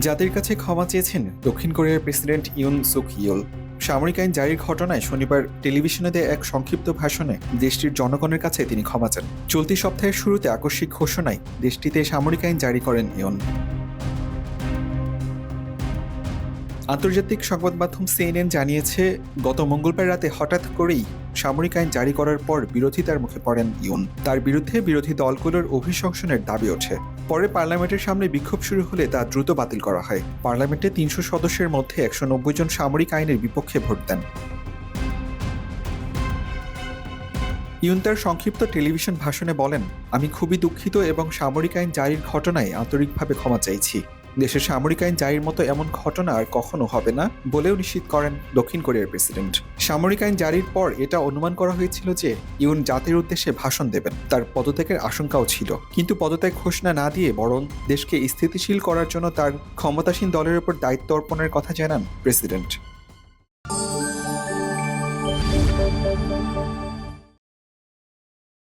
জাতির কাছে ক্ষমা চেয়েছেন দক্ষিণ কোরিয়ার প্রেসিডেন্ট ইউন সুক ইয়ল। সামরিক আইন জারির ঘটনায় শনিবার টেলিভিশনে দেয় এক সংক্ষিপ্ত ভাষণে দেশটির জনগণের কাছে তিনি ক্ষমা চান। চলতি সপ্তাহের শুরুতে আকস্মিক ঘোষণায় দেশটিতে সামরিক আইন জারি করেন ইউন আন্তর্জাতিক সংবাদ মাধ্যম সিএনএন জানিয়েছে, গত মঙ্গলবার রাতে হঠাৎ করেই সামরিক আইন জারি করার পর বিরোধিতার মুখে পড়েন ইউন। তার বিরুদ্ধে বিরোধী দলগুলোর অভিশংসনের দাবি ওঠে। পরে পার্লামেন্টের সামনে বিক্ষোভ শুরু হলে তা দ্রুত বাতিল করা হয়। পার্লামেন্টে তিনশো সদস্যের মধ্যে একশো নব্বই জন সামরিক আইনের বিপক্ষে ভোট দেন। ইউন তার সংক্ষিপ্ত টেলিভিশন ভাষণে বলেন, আমি খুবই দুঃখিত এবং সামরিক আইন জারির ঘটনায় আন্তরিকভাবে ক্ষমা চাইছি। দেশের সামরিক আইন জারির মতো এমন ঘটনা আর কখনো হবে না বলেও নিশ্চিত করেন দক্ষিণ কোরিয়ার প্রেসিডেন্ট। সামরিক আইন জারির পর এটা অনুমান করা হয়েছিল যে ইউন জাতির উদ্দেশ্যে ভাষণ দেবেন। তার পদত্যাগের আশঙ্কাও ছিল। কিন্তু পদত্যাগ ঘোষণা না দিয়ে বরং দেশকে স্থিতিশীল করার জন্য তার ক্ষমতাসীন দলের উপর দায়িত্ব অর্পণের কথা জানান প্রেসিডেন্ট।